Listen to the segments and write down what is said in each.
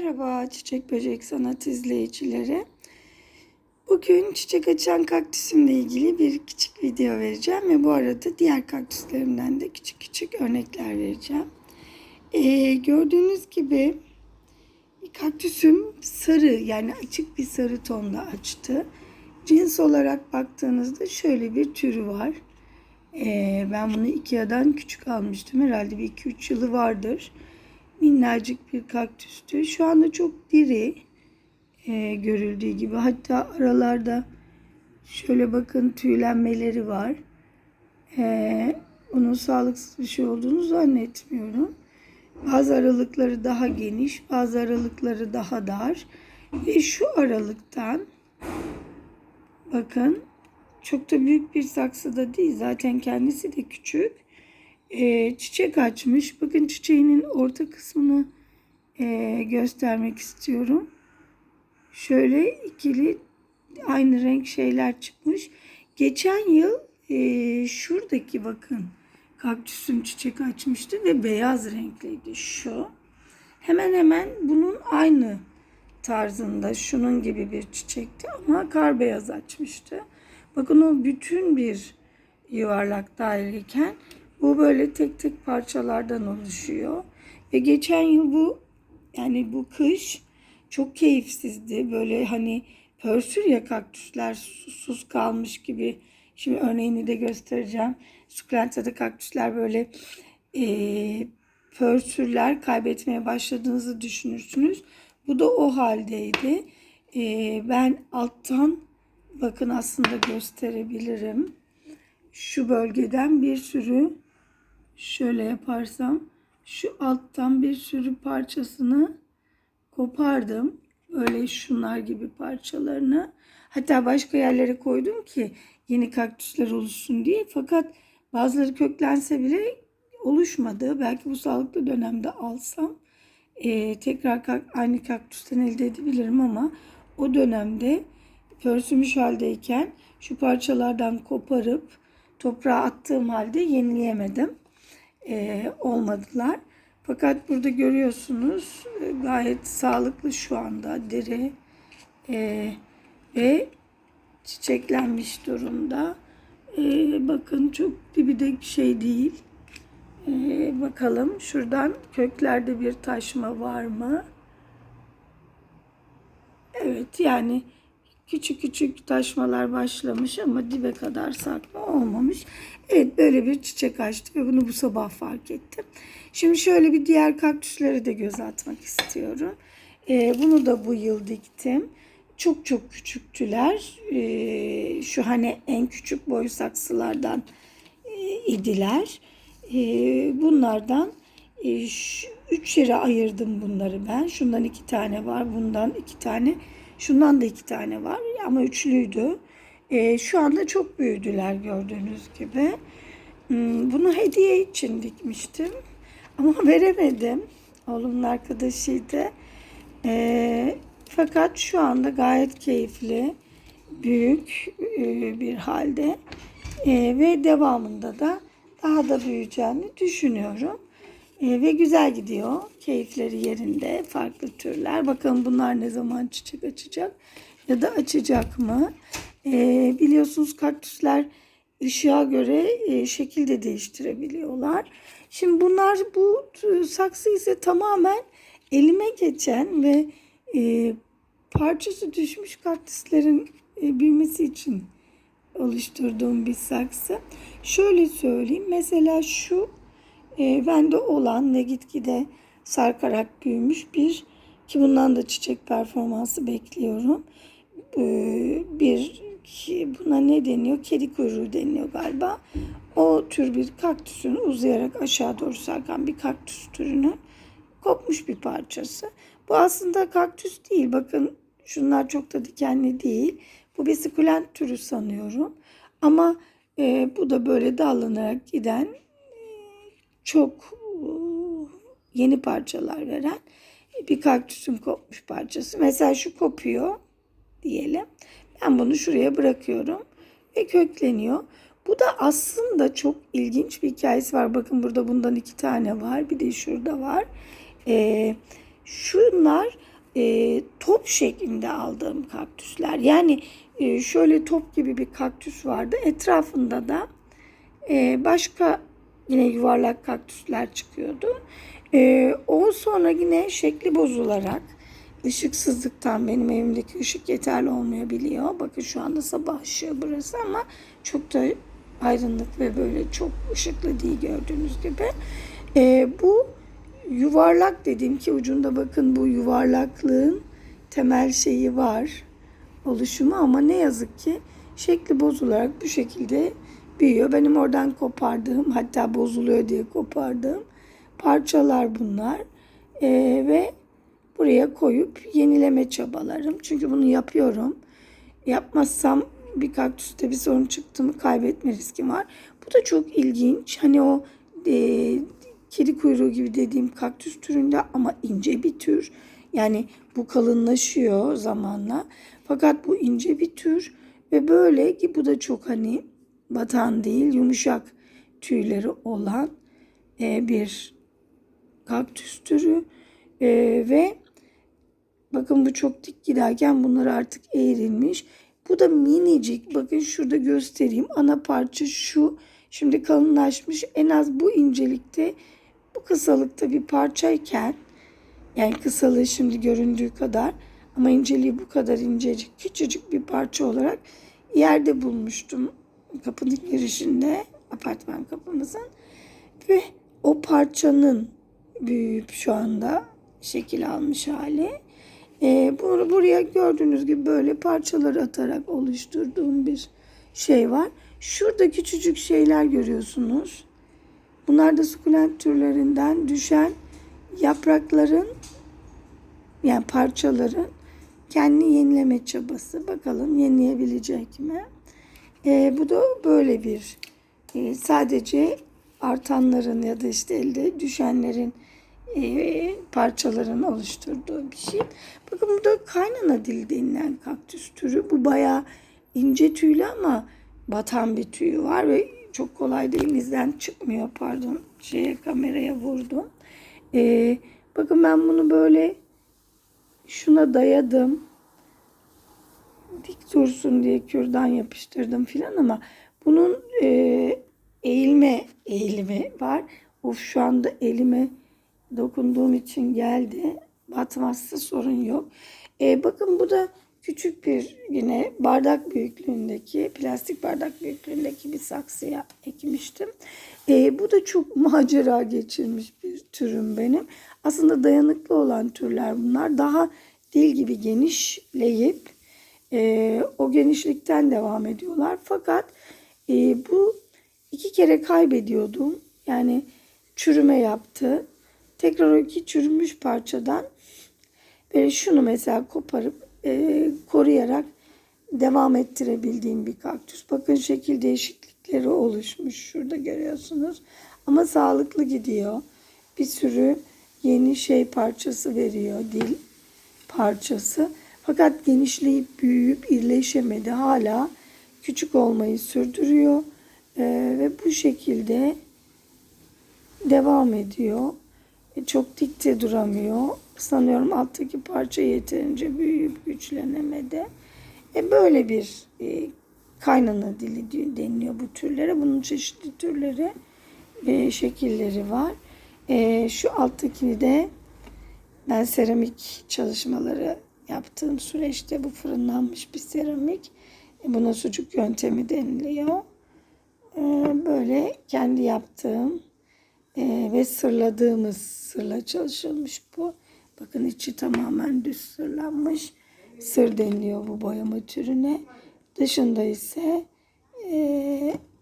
Merhaba çiçek böcek sanat izleyicileri. Bugün çiçek açan kaktüsümle ilgili bir küçük video vereceğim ve bu arada diğer kaktüslerimden de küçük küçük örnekler vereceğim. Ee, gördüğünüz gibi kaktüsüm sarı yani açık bir sarı tonda açtı. Cins olarak baktığınızda şöyle bir türü var. Ee, ben bunu Ikea'dan küçük almıştım. Herhalde bir 2-3 yılı vardır minnacık bir kaktüstü. Şu anda çok diri e, görüldüğü gibi. Hatta aralarda şöyle bakın tüylenmeleri var. E, onun sağlıksız bir şey olduğunu zannetmiyorum. Bazı aralıkları daha geniş, bazı aralıkları daha dar. Ve şu aralıktan bakın çok da büyük bir saksıda değil. Zaten kendisi de küçük e, çiçek açmış. Bakın çiçeğinin orta kısmını e, göstermek istiyorum. Şöyle ikili aynı renk şeyler çıkmış. Geçen yıl e, şuradaki bakın kaktüsüm çiçek açmıştı ve beyaz renkliydi şu. Hemen hemen bunun aynı tarzında şunun gibi bir çiçekti ama kar beyaz açmıştı. Bakın o bütün bir yuvarlak daireyken bu böyle tek tek parçalardan oluşuyor. Ve geçen yıl bu yani bu kış çok keyifsizdi. Böyle hani pörsür ya kaktüsler susuz kalmış gibi. Şimdi örneğini de göstereceğim. Sukulenta'da kaktüsler böyle e, pörsürler kaybetmeye başladığınızı düşünürsünüz. Bu da o haldeydi. E, ben alttan bakın aslında gösterebilirim. Şu bölgeden bir sürü şöyle yaparsam şu alttan bir sürü parçasını kopardım. Böyle şunlar gibi parçalarını. Hatta başka yerlere koydum ki yeni kaktüsler oluşsun diye. Fakat bazıları köklense bile oluşmadı. Belki bu sağlıklı dönemde alsam e, tekrar aynı kaktüsten elde edebilirim ama o dönemde pörsümüş haldeyken şu parçalardan koparıp toprağa attığım halde yenileyemedim e, olmadılar. Fakat burada görüyorsunuz e, gayet sağlıklı şu anda deri e, ve çiçeklenmiş durumda. E, bakın çok dibi de şey değil. E, bakalım şuradan köklerde bir taşma var mı? Evet yani küçük küçük taşmalar başlamış ama dibe kadar sarkma olmamış. Evet böyle bir çiçek açtı ve bunu bu sabah fark ettim. Şimdi şöyle bir diğer kaktüsleri de göz atmak istiyorum. Ee, bunu da bu yıl diktim. Çok çok küçüktüler. Ee, şu hani en küçük boy saksılardan e, idiler. Ee, bunlardan e, üç yere ayırdım bunları ben. Şundan iki tane var. Bundan iki tane. Şundan da iki tane var ama üçlüydü. E, şu anda çok büyüdüler gördüğünüz gibi. Hmm, bunu hediye için dikmiştim. Ama veremedim. Oğlumun arkadaşıydı. E, fakat şu anda gayet keyifli, büyük e, bir halde. E, ve devamında da daha da büyüyeceğini düşünüyorum. E, ve güzel gidiyor. Keyifleri yerinde. Farklı türler. Bakalım bunlar ne zaman çiçek açacak ya da açacak mı? E, biliyorsunuz kaktüsler ışığa göre e, şekil de değiştirebiliyorlar. Şimdi bunlar bu saksı ise tamamen elime geçen ve e, parçası düşmüş kaktüslerin e, büyümesi için oluşturduğum bir saksı. Şöyle söyleyeyim. Mesela şu e, bende olan ve gitgide sarkarak büyümüş bir ki bundan da çiçek performansı bekliyorum. E, bir buna ne deniyor? Kedi kuyruğu deniyor galiba. O tür bir kaktüsün uzayarak aşağı doğru sarkan bir kaktüs türünün kopmuş bir parçası. Bu aslında kaktüs değil. Bakın şunlar çok da dikenli değil. Bu bir sukulent türü sanıyorum. Ama e, bu da böyle dallanarak giden çok e, yeni parçalar veren bir kaktüsün kopmuş parçası. Mesela şu kopuyor diyelim. Ben bunu şuraya bırakıyorum ve kökleniyor. Bu da aslında çok ilginç bir hikayesi var. Bakın burada bundan iki tane var. Bir de şurada var. Ee, şunlar e, top şeklinde aldığım kaktüsler. Yani e, şöyle top gibi bir kaktüs vardı. Etrafında da e, başka yine yuvarlak kaktüsler çıkıyordu. E, o sonra yine şekli bozularak ışıksızlıktan benim evimdeki ışık yeterli olmayabiliyor. Bakın şu anda sabah ışığı burası ama çok da aydınlık ve böyle çok ışıklı değil gördüğünüz gibi. E, bu yuvarlak dediğim ki ucunda bakın bu yuvarlaklığın temel şeyi var oluşumu ama ne yazık ki şekli bozularak bu şekilde büyüyor. Benim oradan kopardığım hatta bozuluyor diye kopardığım parçalar bunlar Ee, ve buraya koyup yenileme çabalarım. Çünkü bunu yapıyorum. Yapmazsam bir kaktüste bir sorun çıktı mı kaybetme riskim var. Bu da çok ilginç. Hani o e, kedi kuyruğu gibi dediğim kaktüs türünde ama ince bir tür. Yani bu kalınlaşıyor zamanla. Fakat bu ince bir tür ve böyle ki bu da çok hani batan değil yumuşak tüyleri olan e, bir kaktüs türü. E, ve bakın bu çok dik giderken bunlar artık eğrilmiş. Bu da minicik bakın şurada göstereyim. Ana parça şu. Şimdi kalınlaşmış. En az bu incelikte bu kısalıkta bir parçayken yani kısalığı şimdi göründüğü kadar ama inceliği bu kadar incecik küçücük bir parça olarak yerde bulmuştum kapının girişinde apartman kapımızın ve o parçanın büyüyüp şu anda şekil almış hali. Ee, bunu buraya gördüğünüz gibi böyle parçalar atarak oluşturduğum bir şey var. Şurada küçücük şeyler görüyorsunuz. Bunlar da sukulent türlerinden düşen yaprakların yani parçaların kendi yenileme çabası. Bakalım yenileyebilecek mi? Ee, bu da böyle bir e, sadece artanların ya da işte elde düşenlerin e, parçaların oluşturduğu bir şey. Bakın burada kaynana dili denilen kaktüs türü. Bu bayağı ince tüylü ama batan bir tüyü var ve çok kolay da elinizden çıkmıyor. Pardon şeye kameraya vurdum. E, bakın ben bunu böyle şuna dayadım. Dik dursun diye kürdan yapıştırdım filan ama bunun e, eğilme eğilimi var. Of şu anda elime dokunduğum için geldi. Batmazsa sorun yok. E, bakın bu da küçük bir yine bardak büyüklüğündeki plastik bardak büyüklüğündeki bir saksıya ekmiştim. E, bu da çok macera geçirmiş bir türüm benim. Aslında dayanıklı olan türler bunlar. Daha dil gibi genişleyip e, o genişlikten devam ediyorlar. Fakat e, bu iki kere kaybediyordum. Yani çürüme yaptı. Tekrar o iki çürümüş parçadan böyle şunu mesela koparıp e, koruyarak devam ettirebildiğim bir kaktüs. Bakın şekil değişiklikleri oluşmuş. Şurada görüyorsunuz. Ama sağlıklı gidiyor. Bir sürü yeni şey parçası veriyor. Dil parçası. Fakat genişleyip büyüyüp irleşemedi. Hala küçük olmayı sürdürüyor. Ee, ve bu şekilde devam ediyor. E, çok dikte duramıyor. Sanıyorum alttaki parça yeterince büyüyüp güçlenemedi. E, böyle bir e, kaynana dili deniliyor bu türlere. Bunun çeşitli türleri ve şekilleri var. E, şu alttakini de ben seramik çalışmaları yaptığım süreçte bu fırınlanmış bir seramik. E, buna sucuk yöntemi deniliyor. E, böyle kendi yaptığım e, ve sırladığımız sırla çalışılmış bu. Bakın içi tamamen düz sırlanmış. Sır deniliyor bu boyama türüne. Dışında ise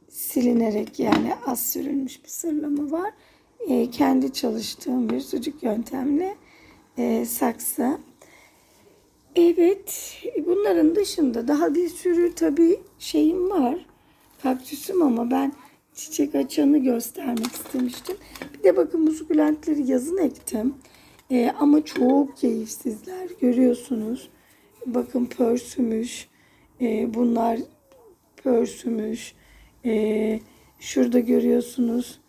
silinerek yani az sürülmüş bir sırlama var. Kendi çalıştığım bir sucuk yöntemle saksı. Evet, bunların dışında daha bir sürü tabii şeyim var. Kaktüsüm ama ben çiçek açanı göstermek istemiştim. Bir de bakın bu sukulentleri yazın ektim. Ee, ama çok keyifsizler. Görüyorsunuz. Bakın pörsümüş. Ee, bunlar pörsümüş. Ee, şurada görüyorsunuz.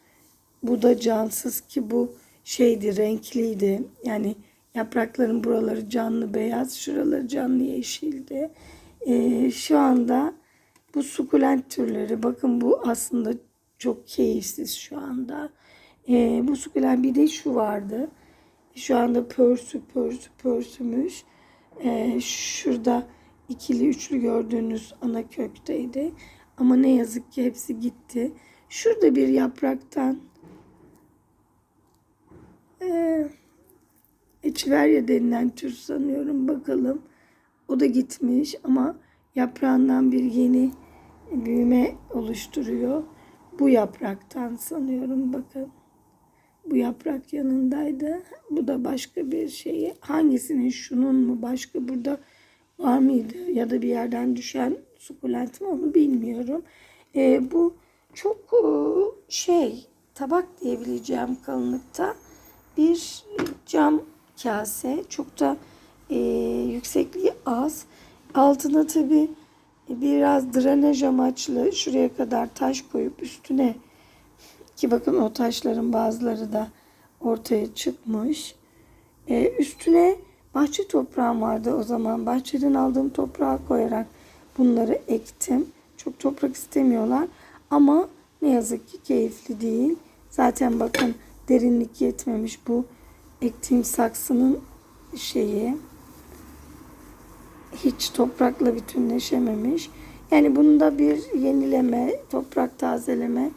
Bu da cansız ki bu şeydi renkliydi. Yani Yaprakların buraları canlı beyaz, şuraları canlı yeşildi. Ee, şu anda bu sukulent türleri, bakın bu aslında çok keyifsiz şu anda. Ee, bu sukulent bir de şu vardı. Şu anda pörsü pörsü pörsümüş. Ee, şurada ikili üçlü gördüğünüz ana kökteydi. Ama ne yazık ki hepsi gitti. Şurada bir yapraktan ee, Echeveria denilen tür sanıyorum. Bakalım. O da gitmiş ama yaprağından bir yeni büyüme oluşturuyor. Bu yapraktan sanıyorum. Bakın. Bu yaprak yanındaydı. Bu da başka bir şeyi. Hangisinin şunun mu başka burada var mıydı? Ya da bir yerden düşen sukulent mi onu bilmiyorum. Ee, bu çok e, şey tabak diyebileceğim kalınlıkta bir cam kase. Çok da e, yüksekliği az. Altına tabi biraz drenaj amaçlı şuraya kadar taş koyup üstüne ki bakın o taşların bazıları da ortaya çıkmış. E, üstüne bahçe toprağım vardı o zaman. Bahçeden aldığım toprağı koyarak bunları ektim. Çok toprak istemiyorlar ama ne yazık ki keyifli değil. Zaten bakın derinlik yetmemiş bu ektiğim saksının şeyi hiç toprakla bütünleşememiş. Yani bunda bir yenileme, toprak tazeleme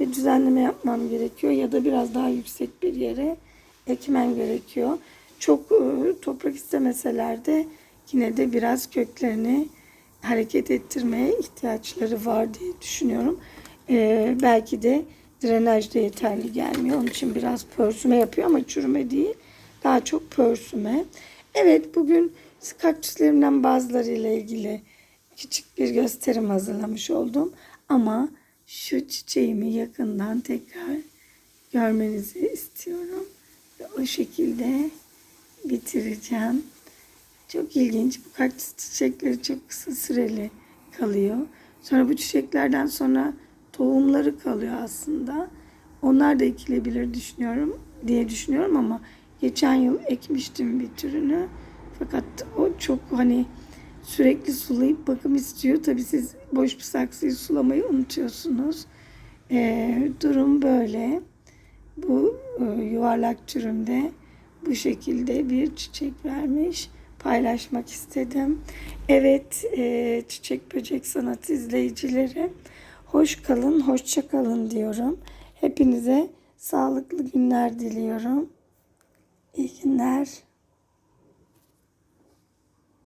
ve düzenleme yapmam gerekiyor ya da biraz daha yüksek bir yere ekmem gerekiyor. Çok e, toprak istemeseler de yine de biraz köklerini hareket ettirmeye ihtiyaçları var diye düşünüyorum. E, belki de drenaj da yeterli gelmiyor. Onun için biraz pörsüme yapıyor ama çürüme değil. Daha çok pörsüme. Evet bugün kaktüslerimden bazılarıyla ilgili küçük bir gösterim hazırlamış oldum. Ama şu çiçeğimi yakından tekrar görmenizi istiyorum. Ve o şekilde bitireceğim. Çok ilginç. Bu kaktüs çiçekleri çok kısa süreli kalıyor. Sonra bu çiçeklerden sonra tohumları kalıyor aslında. Onlar da ekilebilir düşünüyorum diye düşünüyorum ama geçen yıl ekmiştim bir türünü. Fakat o çok hani sürekli sulayıp bakım istiyor. Tabii siz boş bir saksıyı sulamayı unutuyorsunuz. Ee, durum böyle. Bu e, yuvarlak türümde bu şekilde bir çiçek vermiş. Paylaşmak istedim. Evet e, çiçek böcek sanat izleyicileri hoş kalın, hoşça kalın diyorum. Hepinize sağlıklı günler diliyorum. İyi günler.